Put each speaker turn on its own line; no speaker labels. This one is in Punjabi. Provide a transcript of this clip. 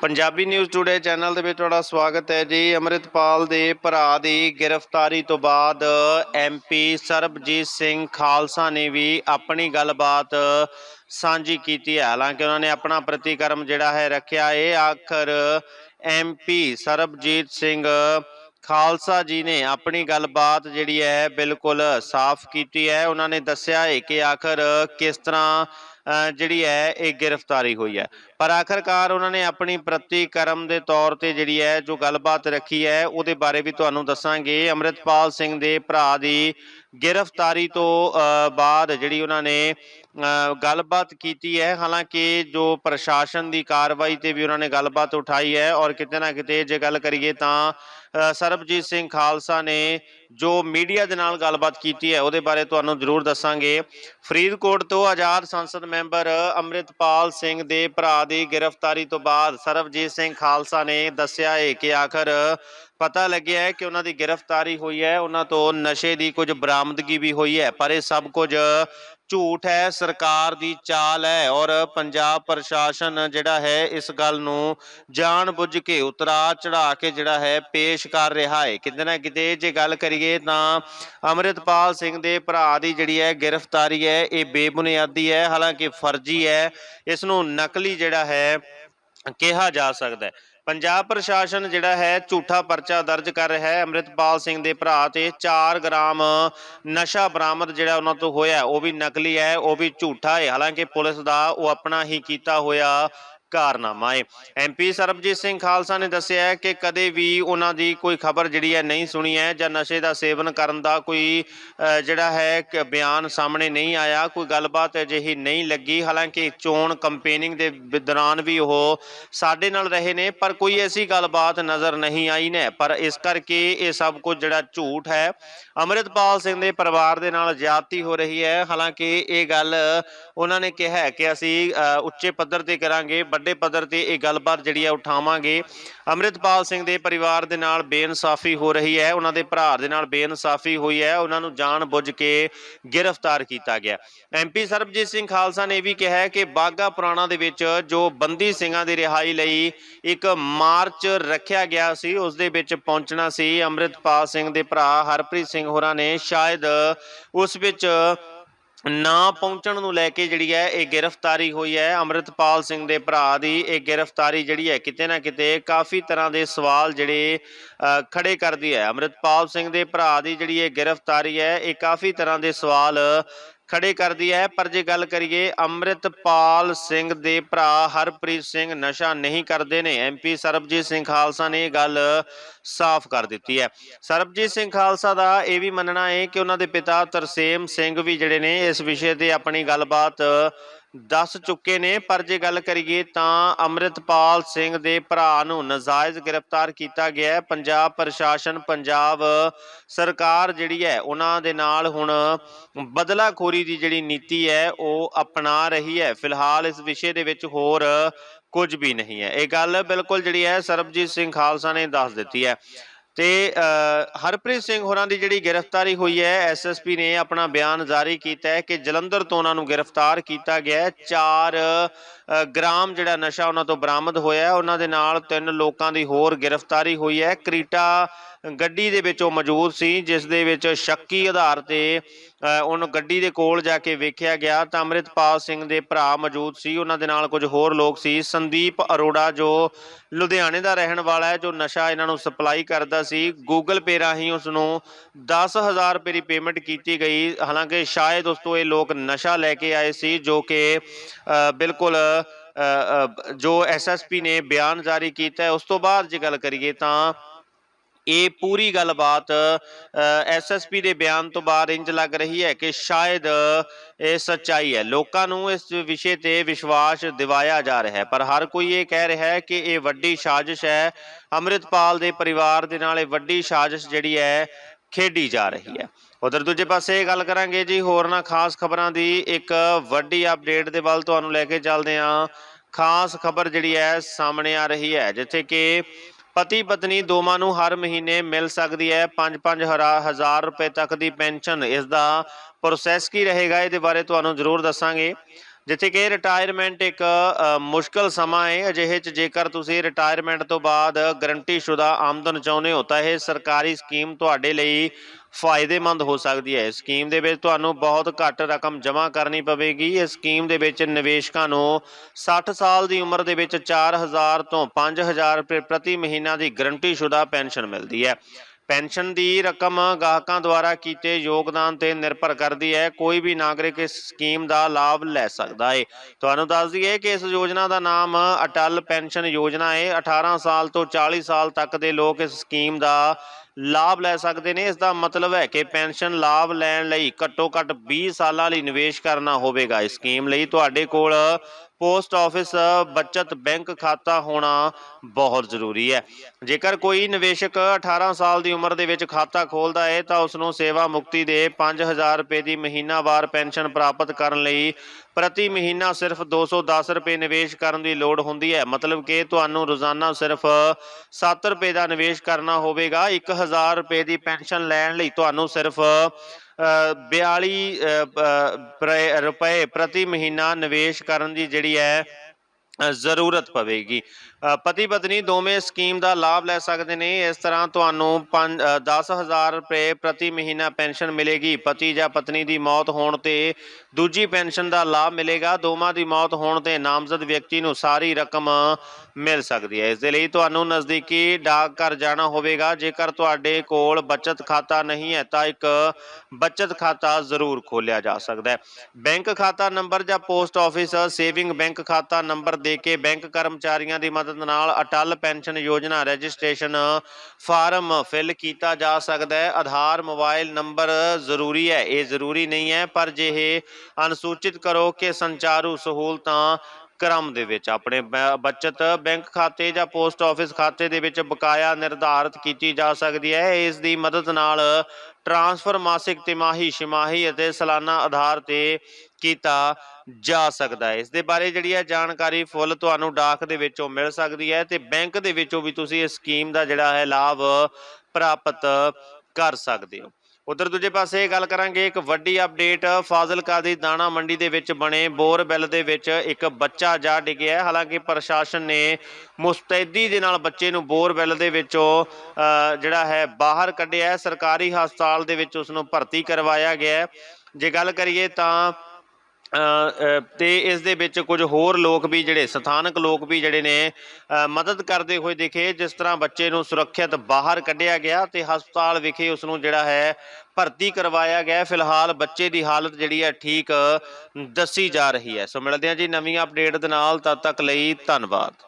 ਪੰਜਾਬੀ ਨਿਊਜ਼ ਟੂਡੇ ਚੈਨਲ ਦੇ ਵਿੱਚ ਤੁਹਾਡਾ ਸਵਾਗਤ ਹੈ ਜੀ। ਅਮਰਿਤਪਾਲ ਦੇ ਭਰਾ ਦੀ ਗ੍ਰਿਫਤਾਰੀ ਤੋਂ ਬਾਅਦ ਐਮਪੀ ਸਰਬਜੀਤ ਸਿੰਘ ਖਾਲਸਾ ਨੇ ਵੀ ਆਪਣੀ ਗੱਲਬਾਤ ਸਾਂਝੀ ਕੀਤੀ ਹੈ। ਹਾਲਾਂਕਿ ਉਹਨਾਂ ਨੇ ਆਪਣਾ ਪ੍ਰਤੀਕਰਮ ਜਿਹੜਾ ਹੈ ਰੱਖਿਆ, ਇਹ ਆਖਰ ਐਮਪੀ ਸਰਬਜੀਤ ਸਿੰਘ ਖਾਲਸਾ ਜੀ ਨੇ ਆਪਣੀ ਗੱਲਬਾਤ ਜਿਹੜੀ ਹੈ ਬਿਲਕੁਲ ਸਾਫ਼ ਕੀਤੀ ਹੈ। ਉਹਨਾਂ ਨੇ ਦੱਸਿਆ ਹੈ ਕਿ ਆਖਰ ਕਿਸ ਤਰ੍ਹਾਂ ਜਿਹੜੀ ਹੈ ਇਹ ਗ੍ਰਿਫਤਾਰੀ ਹੋਈ ਹੈ। ਪਰ ਆਖਰਕਾਰ ਉਹਨਾਂ ਨੇ ਆਪਣੀ ਪ੍ਰਤੀਕਰਮ ਦੇ ਤੌਰ ਤੇ ਜਿਹੜੀ ਹੈ ਜੋ ਗੱਲਬਾਤ ਰੱਖੀ ਹੈ ਉਹਦੇ ਬਾਰੇ ਵੀ ਤੁਹਾਨੂੰ ਦੱਸਾਂਗੇ। ਅੰਮ੍ਰਿਤਪਾਲ ਸਿੰਘ ਦੇ ਭਰਾ ਦੀ ਗ੍ਰਿਫਤਾਰੀ ਤੋਂ ਅ, ਬਾਅਦ ਜਿਹੜੀ ਉਹਨਾਂ ਨੇ ਗੱਲਬਾਤ ਕੀਤੀ ਹੈ। ਹਾਲਾਂਕਿ ਜੋ ਪ੍ਰਸ਼ਾਸਨ ਦੀ ਕਾਰਵਾਈ ਤੇ ਵੀ ਉਹਨਾਂ ਨੇ ਗੱਲਬਾਤ ਉਠਾਈ ਹੈ ਔਰ ਕਿਤੇ ਨਾ ਕਿਤੇ ਜੇ ਗੱਲ ਕਰੀਏ ਤਾਂ ਸਰਬਜੀਤ ਸਿੰਘ ਖਾਲਸਾ ਨੇ ਜੋ ਮੀਡੀਆ ਦੇ ਨਾਲ ਗੱਲਬਾਤ ਕੀਤੀ ਹੈ, ਉਹਦੇ ਬਾਰੇ ਤੁਹਾਨੂੰ ਜ਼ਰੂਰ ਦੱਸਾਂਗੇ। ਫਰੀਦਕੋਟ ਤੋਂ ਆਜ਼ਾਦ ਸੰਸਦ ਮੈਂਬਰ ਅੰਮ੍ਰਿਤਪਾਲ ਸਿੰਘ ਦੇ ਭਰਾ ਦੀ ਗ੍ਰਿਫਤਾਰੀ ਤੋਂ ਬਾਅਦ ਸਰਬਜੀਤ ਸਿੰਘ ਖਾਲਸਾ ਨੇ ਦੱਸਿਆ ਹੈ ਕਿ ਆਖਰ ਪਤਾ ਲੱਗਿਆ ਹੈ ਕਿ ਉਹਨਾਂ ਦੀ ਗ੍ਰਿਫਤਾਰੀ ਹੋਈ ਹੈ, ਉਹਨਾਂ ਤੋਂ ਨਸ਼ੇ ਦੀ ਕੁਝ ਬਰਾਮਦਗੀ ਵੀ ਹੋਈ ਹੈ, ਪਰ ਇਹ ਸਭ ਕੁਝ ਝੂਠ ਹੈ, ਸਰਕਾਰ ਦੀ ਚਾਲ ਹੈ ਔਰ ਪੰਜਾਬ ਪ੍ਰਸ਼ਾਸਨ ਜਿਹੜਾ ਹੈ ਇਸ ਗੱਲ ਨੂੰ ਜਾਣਬੁੱਝ ਕੇ ਉਤਰਾ ਚੜਾ ਕੇ ਜਿਹੜਾ ਹੈ ਪੇਸ਼ ਕਰ ਰਿਹਾ ਹੈ। ਕਿਤੇ ਨਾ ਕਿਤੇ ਜੇ ਗੱਲ ਕਰੀਏ ਤਾਂ ਅੰਮ੍ਰਿਤਪਾਲ ਸਿੰਘ ਦੇ ਭਰਾ ਦੀ ਜਿਹੜੀ ਹੈ ਗ੍ਰਿਫਤਾਰੀ ਹੈ, ਇਹ ਬੇਬੁਨਿਆਦੀ ਹੈ, ਹਾਲਾਂਕਿ ਫਰਜ਼ੀ ਹੈ, ਇਸ ਨੂੰ ਨਕਲੀ ਜਿਹੜਾ ਹੈ ਕਿਹਾ ਜਾ ਸਕਦਾ ਹੈ। ਪੰਜਾਬ ਪ੍ਰਸ਼ਾਸਨ ਜਿਹੜਾ ਹੈ, ਝੂਠਾ ਪਰਚਾ ਦਰਜ ਕਰ ਰਿਹਾ ਹੈ। ਅੰਮ੍ਰਿਤਪਾਲ ਸਿੰਘ ਦੇ ਭਰਾ ਤੇ 4 ਗ੍ਰਾਮ ਨਸ਼ਾ ਬਰਾਮਦ ਜਿਹੜਾ ਉਹਨਾਂ ਤੋਂ ਹੋਇਆ ਉਹ ਵੀ ਨਕਲੀ ਹੈ, ਉਹ ਵੀ ਝੂਠਾ ਹੈ। ਹਾਲਾਂਕਿ ਪੁਲਿਸ ਦਾ ਉਹ ਆਪਣਾ ਹੀ ਕੀਤਾ ਹੋਇਆ ਕਾਰਨਾਮਾ ਹੈ ਐਮਪੀ ਸਰਬਜੀਤ ਸਿੰਘ ਖਾਲਸਾ ਨੇ ਦੱਸਿਆ ਕਿ ਕਦੇ ਵੀ ਉਹਨਾਂ ਦੀ ਕੋਈ ਖਬਰ ਜਿਹੜੀ ਹੈ ਨਹੀਂ ਸੁਣੀ ਹੈ ਜਾਂ ਨਸ਼ੇ ਦਾ ਸੇਵਨ ਕਰਨ ਦਾ ਕੋਈ ਜਿਹੜਾ ਹੈ ਬਿਆਨ ਸਾਹਮਣੇ ਨਹੀਂ ਆਇਆ, ਕੋਈ ਗੱਲਬਾਤ ਅਜਿਹੀ ਨਹੀਂ ਲੱਗੀ। ਹਾਲਾਂਕਿ ਚੋਣ ਕੰਪੇਨਿੰਗ ਦੇ ਬ- ਦੌਰਾਨ ਵੀ ਉਹ ਸਾਡੇ ਨਾਲ ਰਹੇ ਨੇ, ਪਰ ਕੋਈ ਐਸੀ ਗੱਲਬਾਤ ਨਜ਼ਰ ਨਹੀਂ ਆਈ ਨੇ। ਪਰ ਇਸ ਕਰਕੇ ਇਹ ਸਭ ਕੁਝ ਜਿਹੜਾ ਝੂਠ ਹੈ, ਅੰਮ੍ਰਿਤਪਾਲ ਸਿੰਘ ਦੇ ਪਰਿਵਾਰ ਦੇ ਨਾਲ ਜ਼ਿਆਦਤੀ ਹੋ ਰਹੀ ਹੈ। ਹਾਲਾਂਕਿ ਇਹ ਗੱਲ ਉਹਨਾਂ ਨੇ ਕਿਹਾ ਕਿ ਅਸੀਂ ਉੱਚੇ ਪੱਧਰ ਤੇ ਕਰਾਂਗੇ ਵੱਡੇ ਪੱਧਰ ਤੇ ਇਹ ਗੱਲਬਾਤ ਜਿਹੜੀ ਹੈ ਉਠਾਵਾਂਗੇ। ਅੰਮ੍ਰਿਤਪਾਲ ਸਿੰਘ ਦੇ ਪਰਿਵਾਰ ਦੇ ਨਾਲ ਬੇਇਨਸਾਫੀ ਹੋ ਰਹੀ ਹੈ। ਉਹਨਾਂ ਦੇ ਭਰਾ ਦੇ ਨਾਲ ਬੇਇਨਸਾਫੀ ਹੋਈ ਹੈ। ਉਹਨਾਂ ਨੂੰ ਜਾਣ ਬੁੱਝ ਕੇ ਗ੍ਰਿਫਤਾਰ ਕੀਤਾ ਗਿਆ। ਐਮਪੀ ਸਰਬਜੀਤ ਸਿੰਘ ਖਾਲਸਾ ਨੇ ਇਹ ਵੀ ਕਿਹਾ ਹੈ ਕਿ ਬਾਗਾ ਪੁਰਾਣਾ ਦੇ ਵਿੱਚ ਜੋ ਬੰਦੀ ਸਿੰਘਾਂ ਦੀ ਰਿਹਾਈ ਲਈ ਇੱਕ ਮਾਰਚ ਰੱਖਿਆ ਗਿਆ ਸੀ, ਉਸ ਦੇ ਵਿੱਚ ਪਹੁੰਚਣਾ ਸੀ। ਅੰਮ੍ਰਿਤਪਾਲ ਸਿੰਘ ਦੇ ਭਰਾ ਹਰਪ੍ਰੀਤ ਸਿੰਘ ਹੋਰਾਂ ਨੇ ਸ਼ਾਇਦ ਉਸ ਵਿੱਚ ਨਾ ਪਹੁੰਚਣ ਨੂੰ ਲੈ ਕੇ ਜਿਹੜੀ ਹੈ ਇਹ ਗ੍ਰਿਫਤਾਰੀ ਹੋਈ ਹੈ। ਅੰਮ੍ਰਿਤਪਾਲ ਸਿੰਘ ਦੇ ਭਰਾ ਦੀ ਇਹ ਗ੍ਰਿਫਤਾਰੀ ਜਿਹੜੀ ਹੈ ਕਿਤੇ ਨਾ ਕਿਤੇ ਕਾਫੀ ਤਰ੍ਹਾਂ ਦੇ ਸਵਾਲ ਜਿਹੜੇ ਅ, ਖੜੇ ਕਰਦੀ ਹੈ। ਅੰਮ੍ਰਿਤਪਾਲ ਸਿੰਘ ਦੇ ਭਰਾ ਦੀ ਜਿਹੜੀ ਇਹ ਗ੍ਰਿਫਤਾਰੀ ਹੈ ਇਹ ਕਾਫੀ ਤਰ੍ਹਾਂ ਦੇ ਸਵਾਲ ਖੜੇ ਕਰਦੀ ਹੈ, ਪਰ ਜੇ ਗੱਲ ਕਰੀਏ ਅੰਮ੍ਰਿਤਪਾਲ ਸਿੰਘ ਦੇ ਭਰਾ ਹਰਪ੍ਰੀਤ ਸਿੰਘ, ਨਸ਼ਾ ਨਹੀਂ ਕਰਦੇ ਨੇ। ਐਮਪੀ ਸਰਬਜੀਤ ਸਿੰਘ ਖਾਲਸਾ ਨੇ ਇਹ ਗੱਲ ਸਾਫ਼ ਕਰ ਦਿੱਤੀ ਹੈ। ਸਰਬਜੀਤ ਸਿੰਘ ਖਾਲਸਾ ਦਾ ਇਹ ਵੀ ਮੰਨਣਾ ਹੈ ਕਿ ਉਹਨਾਂ ਦੇ ਪਿਤਾ ਤਰਸੇਮ ਸਿੰਘ ਵੀ ਜਿਹੜੇ ਨੇ, ਇਸ ਵਿਸ਼ੇ ਤੇ ਆਪਣੀ ਗੱਲਬਾਤ ਦੱਸ ਚੁੱਕੇ ਨੇ, ਪਰ ਜੇ ਗੱਲ ਕਰੀਏ ਤਾਂ ਅੰਮ੍ਰਿਤਪਾਲ ਸਿੰਘ ਦੇ ਭਰਾ ਨੂੰ ਨਜਾਇਜ਼ ਗ੍ਰਿਫਤਾਰ ਕੀਤਾ ਗਿਆ ਹੈ। ਪੰਜਾਬ ਪ੍ਰਸ਼ਾਸਨ, ਪੰਜਾਬ ਸਰਕਾਰ ਜਿਹੜੀ ਹੈ, ਉਹਨਾਂ ਦੇ ਨਾਲ ਹੁਣ ਬਦਲਾਖੋਰੀ ਦੀ ਜਿਹੜੀ ਨੀਤੀ ਹੈ, ਉਹ ਅਪਣਾ ਰਹੀ ਹੈ। ਫਿਲਹਾਲ ਇਸ ਵਿਸ਼ੇ ਦੇ ਵਿੱਚ ਹੋਰ ਕੁਝ ਵੀ ਨਹੀਂ ਹੈ। ਇਹ ਗੱਲ ਬਿਲਕੁਲ ਜਿਹੜੀ ਹੈ, ਸਰਬਜੀਤ ਸਿੰਘ ਖਾਲਸਾ ਨੇ ਦੱਸ ਦਿੱਤੀ ਹੈ। ਤੇ ਹਰਪ੍ਰੀਤ ਸਿੰਘ ਹੋਰਾਂ ਦੀ ਜਿਹੜੀ ਗ੍ਰਿਫਤਾਰੀ ਹੋਈ ਹੈ ਐਸਐਸਪੀ ਨੇ ਆਪਣਾ ਬਿਆਨ ਜਾਰੀ ਕੀਤਾ ਹੈ ਕਿ ਜਲੰਧਰ ਤੋਂ ਉਹਨਾਂ ਨੂੰ ਗ੍ਰਿਫਤਾਰ ਕੀਤਾ ਗਿਆ ਹੈ। 4 ਗ੍ਰਾਮ ਜਿਹੜਾ ਨਸ਼ਾ ਉਹਨਾਂ ਤੋਂ ਬਰਾਮਦ ਹੋਇਆ ਹੈ। ਉਹਨਾਂ ਦੇ ਨਾਲ ਤਿੰਨ ਲੋਕਾਂ ਦੀ ਹੋਰ ਗ੍ਰਿਫਤਾਰੀ ਹੋਈ ਹੈ। ਕ੍ਰੀਟਾ ਗੱਡੀ ਦੇ ਵਿੱਚ ਉਹ ਮੌਜੂਦ ਸੀ, ਜਿਸ ਦੇ ਵਿੱਚ ਸ਼ੱਕੀ ਆਧਾਰ ਤੇ ਉਹਨੂੰ ਗੱਡੀ ਦੇ ਕੋਲ ਜਾ ਕੇ ਵੇਖਿਆ ਗਿਆ ਤਾਂ ਅੰਮ੍ਰਿਤਪਾਲ ਸਿੰਘ ਦੇ ਭਰਾ ਮੌਜੂਦ ਸੀ। ਉਹਨਾਂ ਦੇ ਨਾਲ ਕੁਝ ਹੋਰ ਲੋਕ ਸੀ। ਸੰਦੀਪ ਅਰੋੜਾ ਜੋ ਲੁਧਿਆਣੇ ਦਾ ਰਹਿਣ ਵਾਲਾ ਹੈ ਜੋ ਨਸ਼ਾ ਇਹਨਾਂ ਨੂੰ ਸਪਲਾਈ ਕਰਦਾ ਸੀ ਗੂਗਲ ਪੇ ਰਾਹੀਂ ਉਸ ਨੂੰ 10000 ਰੁਪਏ ਦੀ ਪੇਮੈਂਟ ਕੀਤੀ ਗਈ। ਹਾਲਾਂਕਿ ਸ਼ਾਇਦ ਉਸ ਤੋਂ ਇਹ ਲੋਕ ਨਸ਼ਾ ਲੈ ਕੇ ਆਏ ਸੀ ਜੋ ਕਿ ਬਿਲਕੁਲ ਅ, ਅ, ਜੋ ਐਸਐਸਪੀ ਨੇ ਬਿਆਨ ਜਾਰੀ ਕੀਤਾ ਉਸ ਤੋਂ ਬਾਅਦ ਜੇ ਗੱਲ ਕਰੀਏ ਤਾਂ ਇਹ ਪੂਰੀ ਗੱਲਬਾਤ ਐਸਐਸਪੀ ਦੇ ਬਿਆਨ ਤੋਂ ਬਾਅਦ ਇੰਜ ਲੱਗ ਰਹੀ ਹੈ ਕਿ ਸ਼ਾਇਦ ਇਹ ਸੱਚਾਈ ਹੈ। ਲੋਕਾਂ ਨੂੰ ਇਸ ਵਿਸ਼ੇ ਤੇ ਵਿਸ਼ਵਾਸ ਦਿਵਾਇਆ ਜਾ ਰਿਹਾ ਹੈ। ਪਰ ਹਰ ਕੋਈ ਇਹ ਕਹਿ ਰਿਹਾ ਹੈ ਕਿ ਇਹ ਵੱਡੀ ਸਾਜ਼ਿਸ਼ ਹੈ। ਅੰਮ੍ਰਿਤਪਾਲ ਦੇ ਪਰਿਵਾਰ ਦੇ ਨਾਲ ਇਹ ਵੱਡੀ ਸਾਜ਼ਿਸ਼ ਜਿਹੜੀ ਹੈ, ਖੇਡੀ ਜਾ ਰਹੀ ਹੈ। ਉਧਰ ਦੂਜੇ ਪਾਸੇ ਗੱਲ ਕਰਾਂਗੇ ਜੀ, ਹੋਰਨਾਂ ਖਾਸ ਖਬਰਾਂ ਦੀ। ਇੱਕ ਵੱਡੀ ਅਪਡੇਟ ਦੇ ਵੱਲ ਤੁਹਾਨੂੰ ਲੈ ਕੇ ਚੱਲਦੇ ਹਾਂ। ਖਾਸ ਖਬਰ ਜਿਹੜੀ ਹੈ, ਸਾਹਮਣੇ ਆ ਰਹੀ ਹੈ, ਜਿੱਥੇ ਕਿ ਪਤੀ ਪਤਨੀ ਦੋਵਾਂ ਨੂੰ ਹਰ ਮਹੀਨੇ ਮਿਲ ਸਕਦੀ ਹੈ। 5-5 ਹਜ਼ਾਰ ਰੁਪਏ ਤੱਕ ਦੀ ਪੈਨਸ਼ਨ ਇਸ ਦਾ ਪ੍ਰੋਸੈਸ ਕੀ ਰਹੇਗਾ? ਇਹਦੇ ਬਾਰੇ ਤੁਹਾਨੂੰ ਜ਼ਰੂਰ ਦੱਸਾਂਗੇ। ਜਿੱਥੇ ਕਿ ਰਿਟਾਇਰਮੈਂਟ ਇੱਕ ਮੁਸ਼ਕਲ ਸਮਾਂ ਹੈ ਅਜਿਹੇ 'ਚ ਜੇਕਰ ਤੁਸੀਂ ਰਿਟਾਇਰਮੈਂਟ ਤੋਂ ਬਾਅਦ ਗਰੰਟੀਸ਼ੁਦਾ ਆਮਦਨ ਚਾਹੁੰਦੇ ਹੋ, ਤਾਂ ਇਹ ਸਰਕਾਰੀ ਸਕੀਮ ਤੁਹਾਡੇ ਲਈ ਫਾਇਦੇਮੰਦ ਹੋ ਸਕਦੀ ਹੈ। ਇਸ ਸਕੀਮ ਦੇ ਵਿੱਚ ਤੁਹਾਨੂੰ ਬਹੁਤ ਘੱਟ ਰਕਮ ਜਮ੍ਹਾਂ ਕਰਨੀ ਪਵੇਗੀ। ਇਸ ਸਕੀਮ ਦੇ ਵਿੱਚ ਨਿਵੇਸ਼ਕਾਂ ਨੂੰ 60 ਸਾਲ ਦੀ ਉਮਰ ਦੇ ਵਿੱਚ 4000 ਤੋਂ 5000 ਰੁਪਏ ਪ੍ਰਤੀ ਮਹੀਨਾ ਦੀ ਗਰੰਟੀਸ਼ੁਦਾ ਪੈਨਸ਼ਨ ਮਿਲਦੀ ਹੈ। ਪੈਨਸ਼ਨ ਦੀ ਰਕਮ ਗਾਹਕਾਂ ਦੁਆਰਾ ਕੀਤੇ ਯੋਗਦਾਨ ਤੇ ਨਿਰਭਰ ਕਰਦੀ ਹੈ। ਕੋਈ ਵੀ ਨਾਗਰਿਕ ਇਸ ਸਕੀਮ ਦਾ ਲਾਭ ਲੈ ਸਕਦਾ ਹੈ ਤੁਹਾਨੂੰ ਦੱਸ ਦਈਏ ਕਿ ਇਸ ਯੋਜਨਾ ਦਾ ਨਾਮ ਅਟਲ ਪੈਨਸ਼ਨ ਯੋਜਨਾ ਹੈ 18 ਸਾਲ ਤੋਂ 40 ਸਾਲ ਤੱਕ ਦੇ ਲੋਕ ਇਸ ਸਕੀਮ ਦਾ ਲਾਭ ਲੈ ਸਕਦੇ ਨੇ। ਇਸ ਦਾ ਮਤਲਬ ਹੈ ਕਿ ਪੈਨਸ਼ਨ ਲਾਭ ਲੈਣ ਲਈ ਘੱਟੋ ਘੱਟ 20 ਸਾਲਾਂ ਲਈ ਨਿਵੇਸ਼ ਕਰਨਾ ਹੋਵੇਗਾ। ਇਸ ਸਕੀਮ ਲਈ ਤੁਹਾਡੇ ਕੋਲ ਪੋਸਟ ਆਫਿਸ, ਬਚਤ ਬੈਂਕ ਖਾਤਾ ਹੋਣਾ ਬਹੁਤ ਜ਼ਰੂਰੀ ਹੈ। ਜੇਕਰ ਕੋਈ ਨਿਵੇਸ਼ਕ 18 ਸਾਲ ਦੀ ਉਮਰ ਦੇ ਵਿੱਚ ਖਾਤਾ ਖੋਲਦਾ ਹੈ, ਤਾਂ ਉਸ ਨੂੰ ਸੇਵਾ ਮੁਕਤੀ ਦੇ 5000 ਰੁਪਏ ਦੀ ਮਹੀਨਾਵਾਰ ਪੈਨਸ਼ਨ ਪ੍ਰਾਪਤ ਕਰਨ ਲਈ ਪ੍ਰਤੀ ਮਹੀਨਾ ਸਿਰਫ 210 ਰੁਪਏ ਨਿਵੇਸ਼ ਕਰਨ ਦੀ ਲੋੜ ਹੁੰਦੀ ਹੈ। ਮਤਲਬ ਕਿ ਤੁਹਾਨੂੰ ਰੋਜ਼ਾਨਾ ਸਿਰਫ 7 ਰੁਪਏ ਦਾ ਨਿਵੇਸ਼ ਕਰਨਾ ਹੋਵੇਗਾ। 1000 ਰੁਪਏ ਦੀ ਪੈਨਸ਼ਨ ਲੈਣ ਲਈ ਤੁਹਾਨੂੰ ਸਿਰਫ ਅ, 42 ਅ, ਰੁਪਏ ਪ੍ਰਤੀ ਮਹੀਨਾ ਨਿਵੇਸ਼ ਕਰਨ ਦੀ ਜਿਹੜੀ ਹੈ ਜ਼ਰੂਰਤ ਪਵੇਗੀ। ਪਤੀ ਪਤਨੀ ਦੋਵੇਂ ਸਕੀਮ ਦਾ ਲਾਭ ਲੈ ਸਕਦੇ ਨੇ। ਇਸ ਤਰ੍ਹਾਂ ਤੁਹਾਨੂੰ 10000 ਰੁਪਏ ਪ੍ਰਤੀ ਮਹੀਨਾ ਪੈਨਸ਼ਨ ਮਿਲੇਗੀ। ਪਤੀ ਜਾਂ ਪਤਨੀ ਦੀ ਮੌਤ ਹੋਣ ਤੇ ਦੂਜੀ ਪੈਨਸ਼ਨ ਦਾ ਲਾਭ ਮਿਲੇਗਾ। ਦੋਵਾਂ ਦੀ ਮੌਤ ਹੋਣ ਤੇ ਨਾਮਜ਼ਦ ਵਿਅਕਤੀ ਨੂੰ ਸਾਰੀ ਰਕਮ ਮਿਲ ਸਕਦੀ ਹੈ। ਇਸ ਦੇ ਲਈ ਤੁਹਾਨੂੰ ਨਜ਼ਦੀਕੀ ਡਾਕ ਘਰ ਜਾਣਾ ਹੋਵੇਗਾ। ਜੇਕਰ ਤੁਹਾਡੇ ਕੋਲ ਬਚਤ ਖਾਤਾ ਨਹੀਂ ਹੈ, ਤਾਂ ਇੱਕ ਬਚਤ ਖਾਤਾ ਜ਼ਰੂਰ ਖੋਲਿਆ ਜਾ ਸਕਦਾ ਹੈ। ਬੈਂਕ ਖਾਤਾ ਨੰਬਰ ਜਾਂ ਪੋਸਟ ਆਫਿਸ, ਸੇਵਿੰਗ ਬੈਂਕ ਖਾਤਾ ਨੰਬਰ ਦੇ ਕੇ ਬੈਂਕ ਕਰਮਚਾਰੀਆਂ ਦੀ ਮਦਦ ਨਾਲ Atal pension Yojana registration form fill ਕੀਤਾ ਜਾ ਸਕਦਾ ਹੈ। ਆਧਾਰ ਮੋਬਾਈਲ ਨੰਬਰ ਜ਼ਰੂਰੀ ਹੈ, ਇਹ ਜ਼ਰੂਰੀ ਨਹੀਂ ਹੈ, ਪਰ ਜੇ ਇਹ ਅਨੁਸੂਚਿਤ ਕਰੋ ਕਿ ਸੰਚਾਰੂ ਸਹੂਲਤਾਂ ਕ੍ਰਮ ਦੇ ਵਿੱਚ ਆਪਣੇ ਬ- ਬਚਤ ਬੈਂਕ ਖਾਤੇ ਜਾਂ ਪੋਸਟ ਆਫਿਸ ਖਾਤੇ ਦੇ ਵਿੱਚ ਬਕਾਇਆ ਨਿਰਧਾਰਤ ਕੀਤੀ ਜਾ ਸਕਦੀ ਹੈ। ਇਸ ਦੀ ਮਦਦ ਨਾਲ ਟ੍ਰਾਂਸਫਰ ਮਾਸਿਕ ਤਿਮਾਹੀ, ਛਿਮਾਹੀ ਅਤੇ ਸਾਲਾਨਾ ਆਧਾਰ ਤੇ ਕੀਤਾ ਜਾ ਸਕਦਾ ਹੈ। ਇਸ ਦੇ ਬਾਰੇ ਜਿਹੜੀ ਹੈ ਜਾਣਕਾਰੀ ਫੁੱਲ ਤੁਹਾਨੂੰ ਡਾਕ ਦੇ ਵਿੱਚੋਂ ਮਿਲ ਸਕਦੀ ਹੈ ਤੇ ਬੈਂਕ ਦੇ ਵਿੱਚੋਂ ਵੀ ਤੁਸੀਂ ਇਸ ਸਕੀਮ ਦਾ ਜਿਹੜਾ ਹੈ ਲਾਭ ਪ੍ਰਾਪਤ ਕਰ ਸਕਦੇ ਹੋ। ਉਧਰ ਦੂਜੇ ਪਾਸੇ ਗੱਲ ਕਰਾਂਗੇ, ਇੱਕ ਵੱਡੀ ਅਪਡੇਟ ਫਾਜ਼ਿਲਕਾ ਦੀ ਦਾਣਾ ਮੰਡੀ ਦੇ ਵਿੱਚ ਬਣੇ ਬੋਰਵੈਲ ਦੇ ਵਿੱਚ ਇੱਕ ਬੱਚਾ ਜਾ ਡਿੱਗਿਆ ਹਾਲਾਂਕਿ ਪ੍ਰਸ਼ਾਸਨ ਨੇ ਮੁਸਤੈਦੀ ਦੇ ਨਾਲ ਬੱਚੇ ਨੂੰ ਬੋਰਵੈਲ ਦੇ ਵਿੱਚੋਂ ਜਿਹੜਾ ਹੈ ਬਾਹਰ ਕੱਢਿਆ ਸਰਕਾਰੀ ਹਸਪਤਾਲ ਦੇ ਵਿੱਚ ਉਸ ਨੂੰ ਭਰਤੀ ਕਰਵਾਇਆ ਗਿਆ ਜੇ ਗੱਲ ਕਰੀਏ ਤਾਂ ਤੇ ਇਸ ਦੇ ਵਿੱਚ ਕੁਝ ਹੋਰ ਲੋਕ ਵੀ ਜਿਹੜੇ, ਸਥਾਨਕ ਲੋਕ ਵੀ ਜਿਹੜੇ ਨੇ ਮਦਦ ਕਰਦੇ ਹੋਏ ਦਿਖੇ, ਜਿਸ ਤਰ੍ਹਾਂ ਬੱਚੇ ਨੂੰ ਸੁਰੱਖਿਅਤ ਬਾਹਰ ਕੱਢਿਆ ਗਿਆ ਤੇ ਹਸਪਤਾਲ ਵਿਖੇ ਉਸ ਨੂੰ ਜਿਹੜਾ ਹੈ ਭਰਤੀ ਕਰਵਾਇਆ ਗਿਆ। ਫਿਲਹਾਲ ਬੱਚੇ ਦੀ ਹਾਲਤ ਜਿਹੜੀ ਹੈ ਠੀਕ ਦੱਸੀ ਜਾ ਰਹੀ ਹੈ। ਸੋ ਮਿਲਦੇ ਹਾਂ ਜੀ ਨਵੀਂ ਅਪਡੇਟ ਦੇ ਨਾਲ, ਤਦ ਤੱਕ ਲਈ ਧੰਨਵਾਦ।